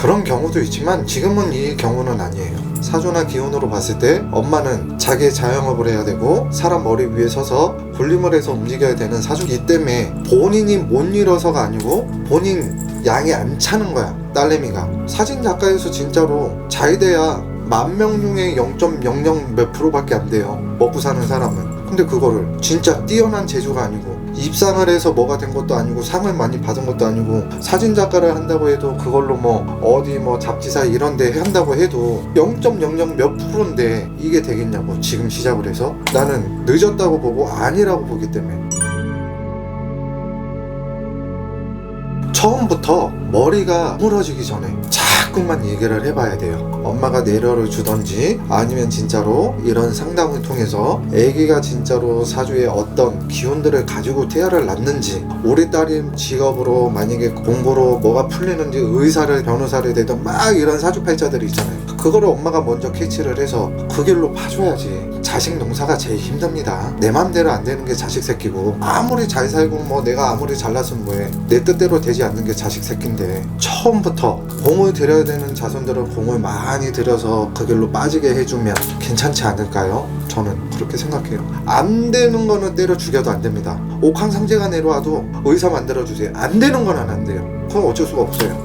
그런 경우도 있지만 지금은 이 경우는 아니에요. 사주나 기운으로 봤을 때 엄마는 자기의 자영업을 해야 되고 사람 머리 위에 서서 군림을 해서 움직여야 되는 사주이기 때문에 본인이 못 일어서가 아니고 본인 양이 안 차는 거야 딸내미가 사진 작가에서 진짜로 잘 돼야 만 명 중에 0.00 몇 프로밖에 안 돼요 먹고 사는 사람은 근데 그거를 진짜 뛰어난 재주가 아니고 입상을 해서 뭐가 된 것도 아니고 상을 많이 받은 것도 아니고 사진 작가를 한다고 해도 그걸로 뭐 어디 뭐 잡지사 이런 데 한다고 해도 0.00 몇 프로인데 이게 되겠냐고 지금 시작을 해서 나는 늦었다고 보고 아니라고 보기 때문에. 처음부터 머리가 무너지기 전에 자꾸만 얘기를 해봐야 돼요. 엄마가 내려를 주던지 아니면 진짜로 이런 상담을 통해서 아기가 진짜로 사주에 어떤 기운들을 가지고 태아를 낳는지 우리 딸이 직업으로 만약에 공부로 뭐가 풀리는지 의사를 변호사를 되든 막 이런 사주팔자들이 있잖아요. 그거를 엄마가 먼저 캐치를 해서 그 길로 봐줘야지. 자식 농사가 제일 힘듭니다. 내 맘대로 안 되는 게 자식 새끼고 아무리 잘 살고 뭐 내가 아무리 잘났으면 뭐해 내 뜻대로 되지 않는 게 자식 새끼인데 처음부터 공을 들여야 되는 자손들은 공을 많이 들여서 그 길로 빠지게 해주면 괜찮지 않을까요? 저는 그렇게 생각해요. 안 되는 거는 때려 죽여도 안 됩니다. 옥황상제가 내려와도 의사 만들어 주세요. 안 되는 건 안 돼요. 그건 어쩔 수가 없어요.